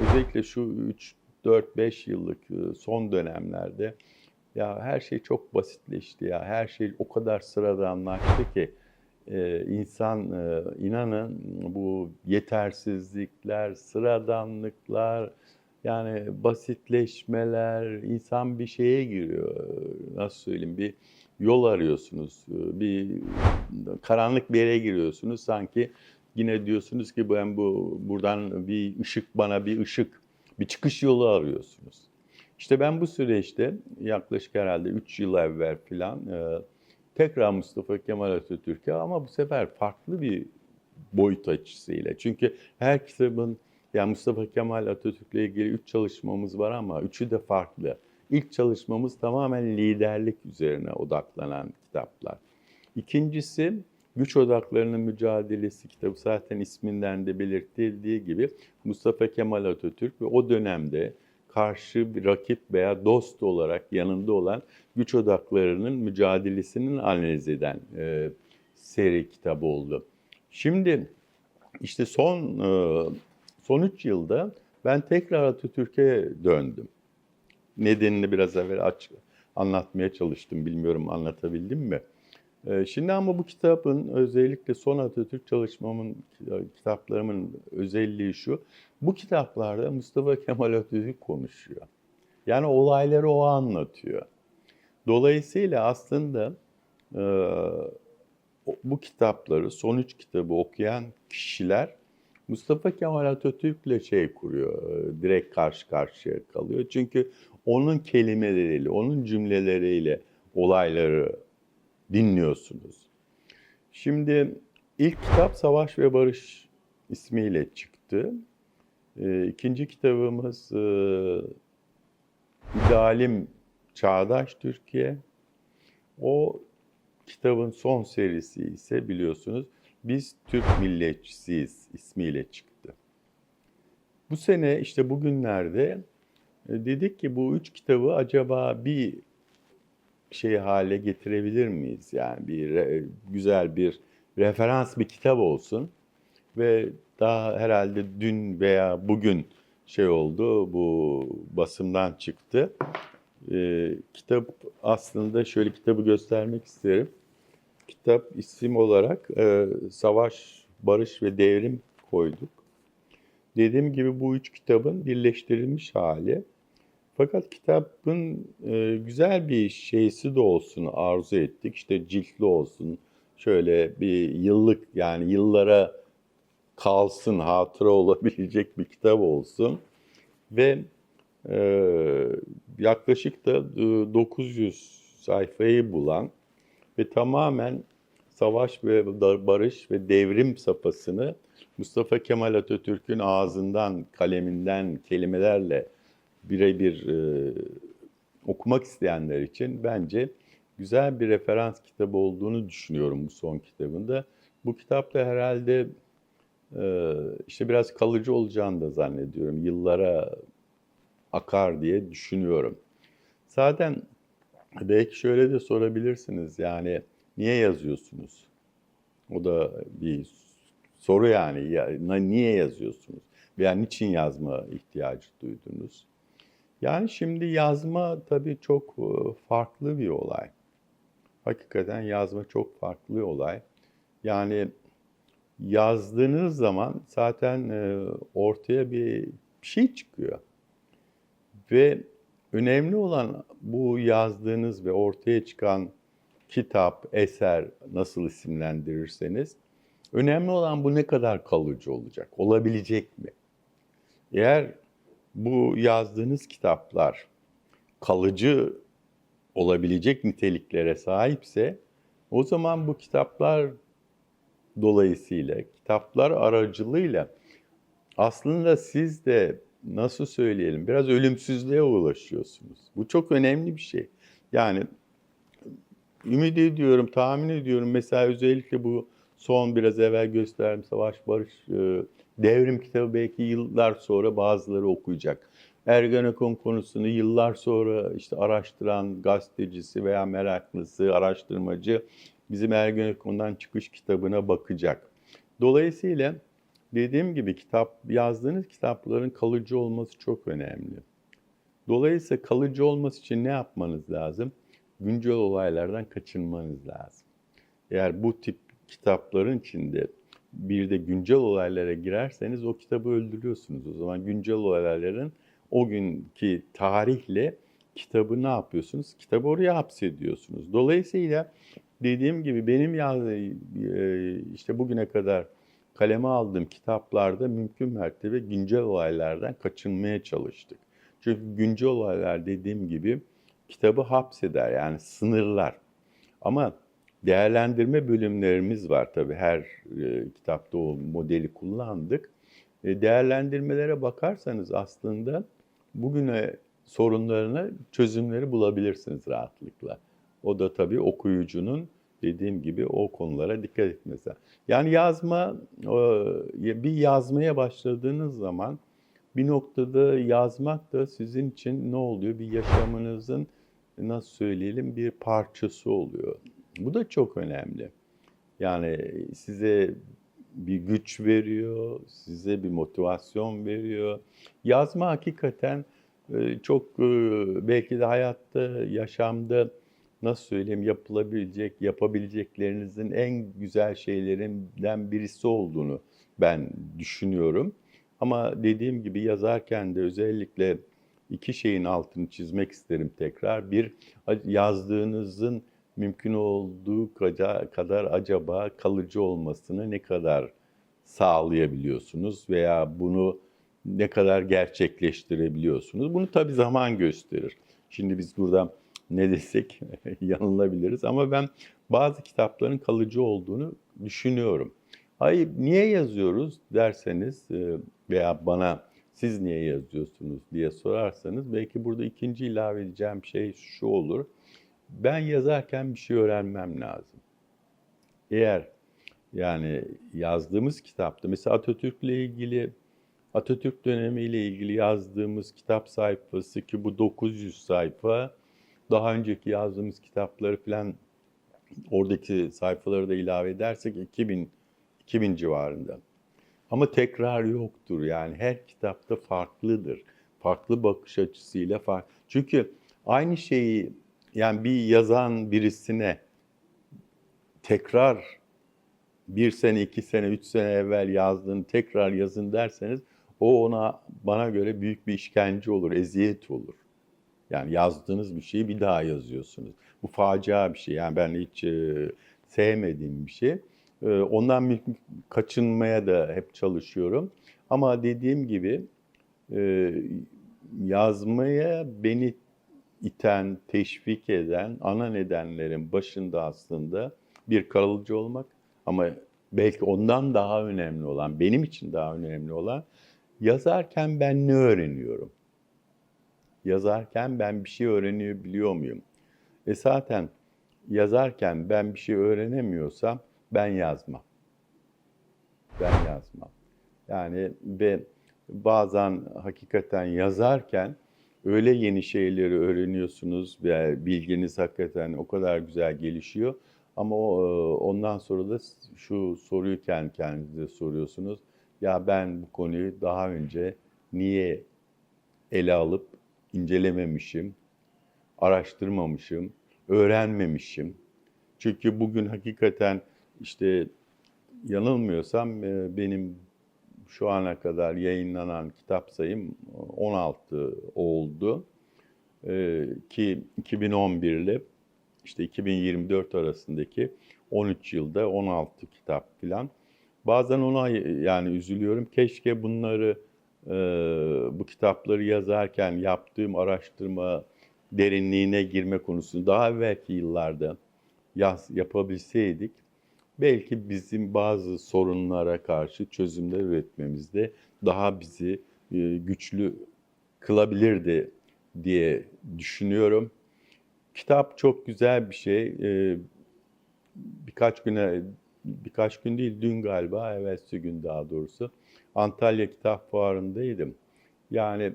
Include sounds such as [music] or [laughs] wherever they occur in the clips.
özellikle şu 3 4 5 yıllık e, son dönemlerde ya her şey çok basitleşti ya. Her şey o kadar sıradanlaştı ki e, insan e, inanın bu yetersizlikler, sıradanlıklar yani basitleşmeler insan bir şeye giriyor. Nasıl söyleyeyim? Bir yol arıyorsunuz. Bir karanlık bir yere giriyorsunuz. Sanki yine diyorsunuz ki ben bu buradan bir ışık bana bir ışık, bir çıkış yolu arıyorsunuz. İşte ben bu süreçte yaklaşık herhalde 3 yıl evvel falan e, tekrar Mustafa Kemal Atatürk'e ama bu sefer farklı bir boyut açısıyla. Çünkü her kitabın yani Mustafa Kemal Atatürk'le ilgili üç çalışmamız var ama üçü de farklı. İlk çalışmamız tamamen liderlik üzerine odaklanan kitaplar. İkincisi Güç Odaklarının Mücadelesi kitabı zaten isminden de belirtildiği gibi Mustafa Kemal Atatürk ve o dönemde karşı bir rakip veya dost olarak yanında olan güç odaklarının mücadelesinin analiz eden e, seri kitabı oldu. Şimdi işte son e, son üç yılda ben tekrar Atatürk'e döndüm. Nedenini biraz evvel aç, anlatmaya çalıştım. Bilmiyorum anlatabildim mi? E, şimdi ama bu kitabın özellikle son Atatürk çalışmamın, kitaplarımın özelliği şu. Bu kitaplarda Mustafa Kemal Atatürk konuşuyor. Yani olayları o anlatıyor. Dolayısıyla aslında e, bu kitapları, son üç kitabı okuyan kişiler Mustafa Kemal Atatürk'le şey kuruyor, e, direkt karşı karşıya kalıyor. Çünkü onun kelimeleriyle, onun cümleleriyle olayları dinliyorsunuz. Şimdi ilk kitap Savaş ve Barış ismiyle çıktı. E, ikinci kitabımız e, İdealim Çağdaş Türkiye. O kitabın son serisi ise biliyorsunuz Biz Türk Milletçisiyiz ismiyle çıktı. Bu sene işte bugünlerde e, dedik ki bu üç kitabı acaba bir şey hale getirebilir miyiz? Yani bir güzel bir referans bir kitap olsun ve daha herhalde dün veya bugün şey oldu bu basımdan çıktı. Ee, kitap aslında şöyle kitabı göstermek isterim. Kitap isim olarak e, Savaş, Barış ve Devrim koyduk. Dediğim gibi bu üç kitabın birleştirilmiş hali. Fakat kitabın e, güzel bir şeysi de olsun arzu ettik. İşte ciltli olsun. Şöyle bir yıllık yani yıllara kalsın, hatıra [laughs] olabilecek bir kitap olsun. Ve e, yaklaşık da e, 900 sayfayı bulan ve tamamen savaş ve barış ve devrim safhasını Mustafa Kemal Atatürk'ün ağzından, kaleminden, kelimelerle birebir e, okumak isteyenler için bence güzel bir referans kitabı olduğunu düşünüyorum bu son kitabında. Bu kitapta herhalde e, işte biraz kalıcı olacağını da zannediyorum. Yıllara akar diye düşünüyorum. Zaten belki şöyle de sorabilirsiniz yani niye yazıyorsunuz? O da bir soru yani ya, niye yazıyorsunuz? Veya niçin yazma ihtiyacı duydunuz? Yani şimdi yazma tabii çok e, farklı bir olay. Hakikaten yazma çok farklı bir olay. Yani yazdığınız zaman zaten e, ortaya bir şey çıkıyor. Ve önemli olan bu yazdığınız ve ortaya çıkan kitap, eser nasıl isimlendirirseniz önemli olan bu ne kadar kalıcı olacak, olabilecek mi? Eğer bu yazdığınız kitaplar kalıcı olabilecek niteliklere sahipse o zaman bu kitaplar dolayısıyla, kitaplar aracılığıyla aslında siz de nasıl söyleyelim biraz ölümsüzlüğe ulaşıyorsunuz. Bu çok önemli bir şey. Yani ümit ediyorum, tahmin ediyorum mesela özellikle bu son biraz evvel gösterdim Savaş Barış e, Devrim kitabı belki yıllar sonra bazıları okuyacak. Ergenekon konusunu yıllar sonra işte araştıran gazetecisi veya meraklısı, araştırmacı bizim Ergenekon'dan çıkış kitabına bakacak. Dolayısıyla dediğim gibi kitap yazdığınız kitapların kalıcı olması çok önemli. Dolayısıyla kalıcı olması için ne yapmanız lazım? Güncel olaylardan kaçınmanız lazım. Eğer bu tip kitapların içinde bir de güncel olaylara girerseniz o kitabı öldürüyorsunuz. O zaman güncel olayların o günkü tarihle kitabı ne yapıyorsunuz? Kitabı oraya hapsediyorsunuz. Dolayısıyla dediğim gibi benim ya e, işte bugüne kadar kaleme aldığım kitaplarda mümkün mertebe güncel olaylardan kaçınmaya çalıştık. Çünkü güncel olaylar dediğim gibi kitabı hapseder yani sınırlar. Ama değerlendirme bölümlerimiz var tabii her e, kitapta o modeli kullandık. E, değerlendirmelere bakarsanız aslında bugüne sorunlarına çözümleri bulabilirsiniz rahatlıkla. O da tabii okuyucunun dediğim gibi o konulara dikkat etmesi. Yani yazma, bir yazmaya başladığınız zaman bir noktada yazmak da sizin için ne oluyor? Bir yaşamınızın nasıl söyleyelim bir parçası oluyor. Bu da çok önemli. Yani size bir güç veriyor, size bir motivasyon veriyor. Yazma hakikaten e, çok e, belki de hayatta, yaşamda nasıl söyleyeyim yapılabilecek, yapabileceklerinizin en güzel şeylerinden birisi olduğunu ben düşünüyorum. Ama dediğim gibi yazarken de özellikle iki şeyin altını çizmek isterim tekrar. Bir, yazdığınızın mümkün olduğu kadar acaba kalıcı olmasını ne kadar sağlayabiliyorsunuz veya bunu ne kadar gerçekleştirebiliyorsunuz? Bunu tabii zaman gösterir. Şimdi biz burada ne desek [laughs] yanılabiliriz ama ben bazı kitapların kalıcı olduğunu düşünüyorum. Hayır niye yazıyoruz derseniz e, veya bana siz niye yazıyorsunuz diye sorarsanız belki burada ikinci ilave edeceğim şey şu olur. Ben yazarken bir şey öğrenmem lazım. Eğer yani yazdığımız kitapta mesela Atatürk'le ilgili Atatürk dönemiyle ilgili yazdığımız kitap sayfası ki bu 900 sayfa daha önceki yazdığımız kitapları falan oradaki sayfaları da ilave edersek 2000 2000 civarında. Ama tekrar yoktur yani her kitapta farklıdır. Farklı bakış açısıyla farklı. Çünkü aynı şeyi yani bir yazan birisine tekrar bir sene, iki sene, üç sene evvel yazdığını tekrar yazın derseniz o ona bana göre büyük bir işkence olur, eziyet olur. Yani yazdığınız bir şeyi bir daha yazıyorsunuz. Bu facia bir şey. Yani ben hiç e, sevmediğim bir şey. E, ondan kaçınmaya da hep çalışıyorum. Ama dediğim gibi e, yazmaya beni iten, teşvik eden ana nedenlerin başında aslında bir kalıcı olmak ama belki ondan daha önemli olan, benim için daha önemli olan yazarken ben ne öğreniyorum? yazarken ben bir şey öğreniyor biliyor muyum? E zaten yazarken ben bir şey öğrenemiyorsam ben yazmam. Ben yazmam. Yani ve bazen hakikaten yazarken öyle yeni şeyleri öğreniyorsunuz ve bilginiz hakikaten o kadar güzel gelişiyor. Ama o, ondan sonra da şu soruyu kendi kendinize soruyorsunuz. Ya ben bu konuyu daha önce niye ele alıp incelememişim, araştırmamışım, öğrenmemişim. Çünkü bugün hakikaten işte yanılmıyorsam e, benim şu ana kadar yayınlanan kitap sayım 16 oldu. E, ki 2011 ile işte 2024 arasındaki 13 yılda 16 kitap filan. Bazen ona yani üzülüyorum. Keşke bunları e, bu kitapları yazarken yaptığım araştırma derinliğine girme konusunu daha evvelki yıllarda yaz, yapabilseydik belki bizim bazı sorunlara karşı çözümler üretmemizde daha bizi e, güçlü kılabilirdi diye düşünüyorum. Kitap çok güzel bir şey. E, birkaç güne birkaç gün değil dün galiba evvelsi gün daha doğrusu Antalya Kitap Fuarı'ndaydım. Yani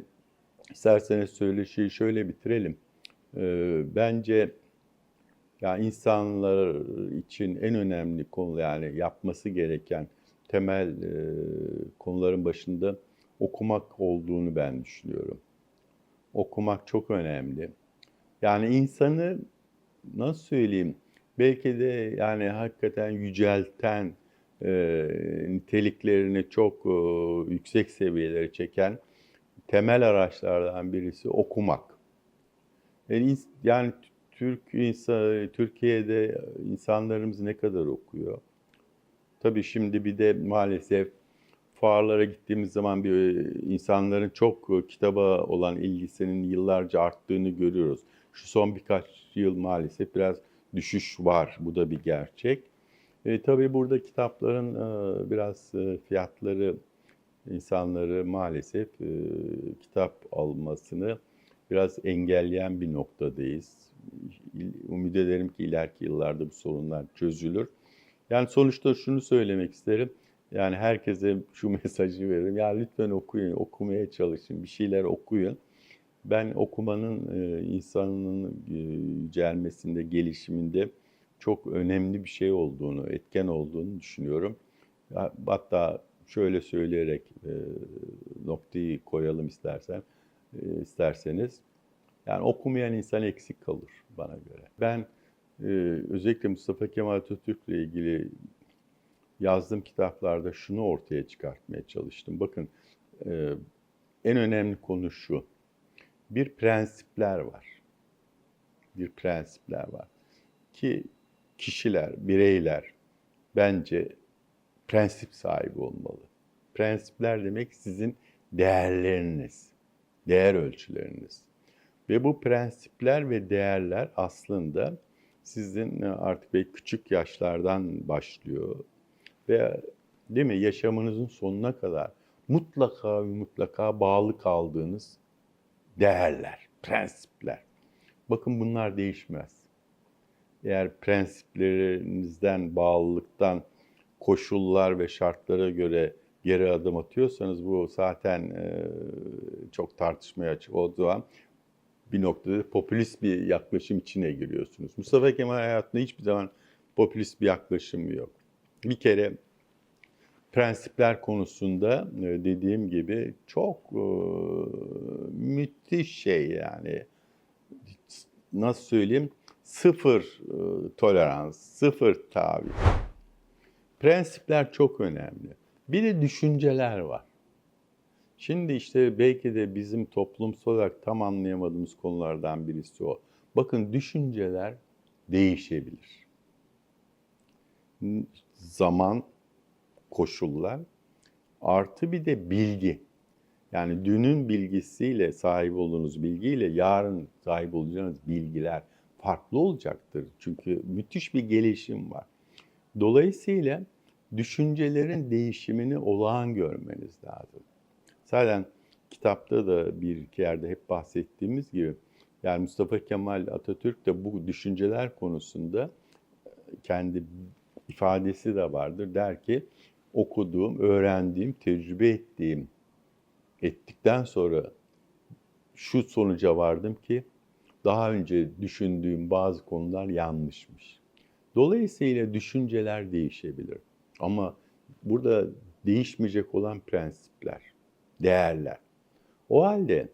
isterseniz söyleşiyi şöyle bitirelim. Ee, bence ya insanlar için en önemli konu yani yapması gereken temel e, konuların başında okumak olduğunu ben düşünüyorum. Okumak çok önemli. Yani insanı nasıl söyleyeyim? Belki de yani hakikaten yücelten, e, niteliklerini çok e, yüksek seviyelere çeken temel araçlardan birisi okumak. Yani, yani Türk insan, Türkiye'de insanlarımız ne kadar okuyor? Tabii şimdi bir de maalesef fuarlara gittiğimiz zaman bir e, insanların çok e, kitaba olan ilgisinin yıllarca arttığını görüyoruz. Şu son birkaç yıl maalesef biraz düşüş var. Bu da bir gerçek. E, tabii burada kitapların e, biraz e, fiyatları insanları maalesef e, kitap almasını biraz engelleyen bir noktadayız. Umut ederim ki ileriki yıllarda bu sorunlar çözülür. Yani sonuçta şunu söylemek isterim. Yani herkese şu [laughs] mesajı veririm. Ya lütfen okuyun, okumaya çalışın, bir şeyler okuyun. Ben okumanın e, insanın e, yücelmesinde, gelişiminde çok önemli bir şey olduğunu, etken olduğunu düşünüyorum. Hatta şöyle söyleyerek e, noktayı koyalım istersen, isterseniz. Yani okumayan insan eksik kalır bana göre. Ben e, özellikle Mustafa Kemal Atatürk'le ilgili yazdığım kitaplarda şunu ortaya çıkartmaya çalıştım. Bakın e, en önemli konu şu. Bir prensipler var. Bir prensipler var. Ki kişiler, bireyler bence prensip sahibi olmalı. Prensipler demek sizin değerleriniz, değer ölçüleriniz. Ve bu prensipler ve değerler aslında sizin e, artık belki küçük yaşlardan başlıyor ve değil mi yaşamınızın sonuna kadar mutlaka ve mutlaka bağlı kaldığınız değerler, prensipler. Bakın bunlar değişmez. Eğer prensiplerinizden, bağlılıktan, koşullar ve şartlara göre geri adım atıyorsanız bu zaten e, çok tartışmaya açık olduğu zaman bir noktada popülist bir yaklaşım içine giriyorsunuz. Mustafa Kemal hayatında hiçbir zaman popülist bir yaklaşım yok. Bir kere prensipler konusunda e, dediğim gibi çok e, müthiş şey yani nasıl söyleyeyim sıfır e, tolerans, sıfır taviz. Prensipler çok önemli. Bir de düşünceler var. Şimdi işte belki de bizim toplumsal olarak tam anlayamadığımız konulardan birisi o. Bakın düşünceler değişebilir. Zaman, koşullar artı bir de bilgi. Yani dünün bilgisiyle sahip olduğunuz bilgiyle yarın sahip olacağınız bilgiler farklı olacaktır. Çünkü müthiş bir gelişim var. Dolayısıyla düşüncelerin değişimini olağan görmeniz lazım. Zaten kitapta da bir iki yerde hep bahsettiğimiz gibi yani Mustafa Kemal Atatürk de bu düşünceler konusunda kendi ifadesi de vardır. Der ki okuduğum, öğrendiğim, tecrübe ettiğim ettikten sonra şu sonuca vardım ki daha önce düşündüğüm bazı konular yanlışmış. Dolayısıyla düşünceler değişebilir. Ama burada değişmeyecek olan prensipler, değerler. O halde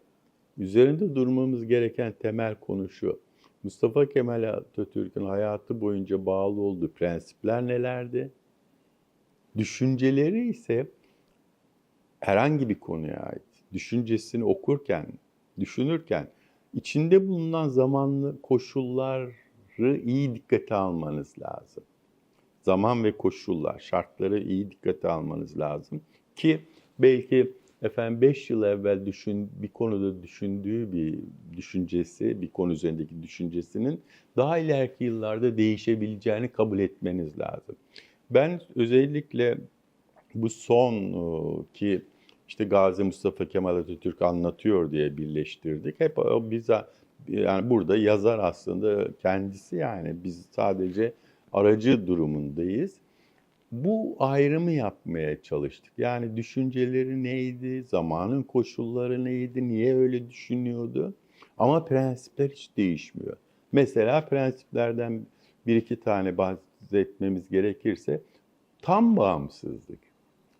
üzerinde durmamız gereken temel konu şu. Mustafa Kemal Atatürk'ün hayatı boyunca bağlı olduğu prensipler nelerdi? Düşünceleri ise herhangi bir konuya ait. Düşüncesini okurken, düşünürken içinde bulunan zamanlı koşulları iyi dikkate almanız lazım. Zaman ve koşullar, şartları iyi dikkate almanız lazım ki belki efendim 5 yıl evvel düşün bir konuda düşündüğü bir düşüncesi, bir konu üzerindeki düşüncesinin daha ileriki yıllarda değişebileceğini kabul etmeniz lazım. Ben özellikle bu son e, ki işte Gazi Mustafa Kemal Atatürk anlatıyor diye birleştirdik. Hep o bize yani burada yazar aslında kendisi yani biz sadece aracı durumundayız. Bu ayrımı yapmaya çalıştık. Yani düşünceleri neydi, zamanın koşulları neydi, niye öyle düşünüyordu? Ama prensipler hiç değişmiyor. Mesela prensiplerden bir iki tane bahsetmemiz gerekirse tam bağımsızlık.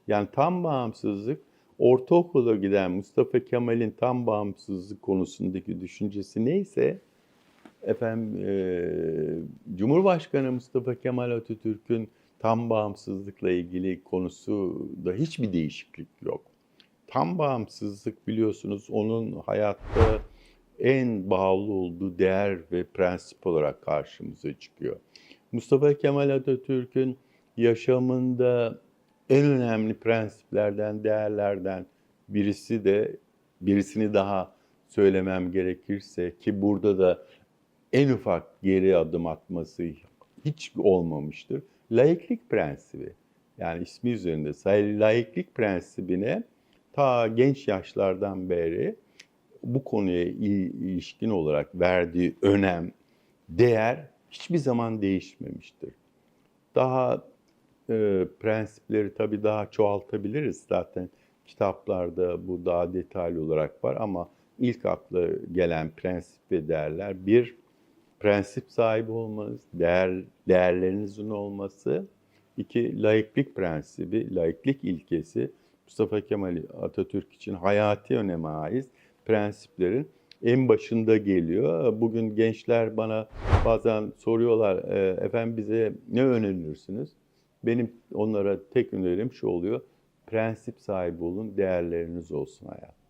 Yani tam bağımsızlık ortaokula giden Mustafa Kemal'in tam bağımsızlık konusundaki düşüncesi neyse efendim eee, Cumhurbaşkanı Mustafa Kemal Atatürk'ün tam bağımsızlıkla ilgili konusu da hiçbir değişiklik yok. Tam bağımsızlık biliyorsunuz onun hayatta en bağlı olduğu değer ve prensip olarak karşımıza çıkıyor. Mustafa Kemal Atatürk'ün yaşamında en önemli prensiplerden, değerlerden birisi de birisini daha söylemem gerekirse ki burada da en ufak geri adım atması hiç olmamıştır. Laiklik prensibi. Yani ismi üzerinde laiklik prensibine ta genç yaşlardan beri bu konuya il- ilişkin olarak verdiği önem, değer hiçbir zaman değişmemiştir. Daha e, prensipleri tabii daha çoğaltabiliriz. Zaten kitaplarda bu daha detaylı olarak var ama ilk akla gelen prensip ve değerler bir prensip sahibi olmanız, değer değerlerinizin olması, iki laiklik prensibi, laiklik ilkesi Mustafa Kemal Atatürk için hayati öneme ait prensiplerin en başında geliyor. Bugün gençler bana bazen soruyorlar, "E, efendim bize ne önerirsiniz? Benim onlara tek önerim şu oluyor, prensip sahibi olun, değerleriniz olsun hayat.